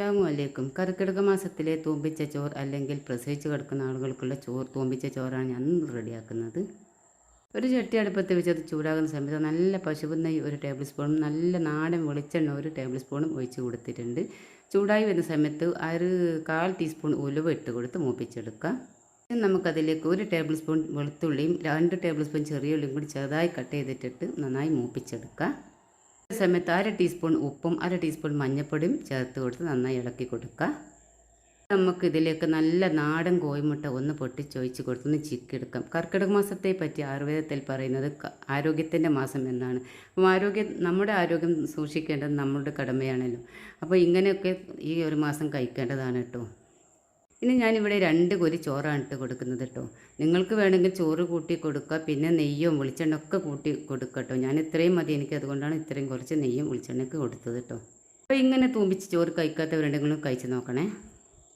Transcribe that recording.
അസ്സലാമു അലൈക്കും. കർക്കിടക മാസത്തിലെ തൂമ്പിച്ച ചോറ് അല്ലെങ്കിൽ പ്രസവിച്ച് കിടക്കുന്ന ആളുകൾക്കുള്ള ചോറ് തൂമ്പിച്ച ചോറാണ് ഞാൻ റെഡിയാക്കുന്നത്. ഒരു ചട്ടി അടുപ്പത്ത് വെച്ചത് ചൂടാകുന്ന സമയത്ത് നല്ല പശുവിൻ നെയ്യ് ഒരു ടേബിൾ സ്പൂണും നല്ല നാടൻ വെളിച്ചെണ്ണ ഒരു ടേബിൾ സ്പൂണും ഒഴിച്ച് കൊടുത്തിട്ടുണ്ട്. ചൂടായി വരുന്ന സമയത്ത് ഒരു കാൽ ടീസ്പൂൺ ഉലുവ ഇട്ട് കൊടുത്ത് മൂപ്പിച്ചെടുക്കാം. ഇനി നമുക്കതിലേക്ക് ഒരു ടേബിൾ സ്പൂൺ വെളുത്തുള്ളിയും രണ്ട് ടേബിൾ സ്പൂൺ ചെറിയ ഉള്ളിയും കൂടി ചെറുതായി കട്ട് ചെയ്തിട്ടിട്ട് നന്നായി മൂപ്പിച്ചെടുക്കാം. ഈ സമയത്ത് അര ടീസ്പൂൺ ഉപ്പും അര ടീസ്പൂൺ മഞ്ഞൾപ്പൊടിയും ചേർത്ത് കൊടുത്ത് നന്നായി ഇളക്കി കൊടുക്കുക. നമുക്ക് ഇതിലേക്ക് നല്ല നാടൻ കോഴിമുട്ട ഒന്ന് പൊട്ടിച്ചൊഴിച്ച് കൊടുത്തൊന്ന് ചിക്കെടുക്കാം കർക്കിടക മാസത്തെ പറ്റി ആയുർവേദത്തിൽ പറയുന്നത് ആരോഗ്യത്തിന്റെ മാസം എന്നാണ്. അപ്പോൾ ആരോഗ്യം നമ്മുടെ ആരോഗ്യം സൂക്ഷിക്കേണ്ടത് നമ്മുടെ കടമയാണല്ലോ. അപ്പോൾ ഇങ്ങനെയൊക്കെ ഈ ഒരു മാസം കഴിക്കേണ്ടതാണ് കേട്ടോ. ഇനി ഞാനിവിടെ രണ്ട് കൊരി ചോറാണ് ഇട്ട് കൊടുക്കുന്നത് കേട്ടോ നിങ്ങൾക്ക് വേണമെങ്കിൽ ചോറ് കൂട്ടി കൊടുക്കുക പിന്നെ നെയ്യും വെളിച്ചെണ്ണ ഒക്കെ കൂട്ടി കൊടുക്കുക കേട്ടോ ഞാൻ ഇത്രയും മതി എനിക്ക് അതുകൊണ്ടാണ് ഇത്രയും കുറച്ച് നെയ്യും വെളിച്ചെണ്ണയ്ക്ക് കൊടുത്തത് കേട്ടോ അപ്പോൾ ഇങ്ങനെ തൂമ്പിച്ച് ചോറ് കഴിക്കാത്തവരുണ്ടെങ്കിലും കഴിച്ച് നോക്കണേ.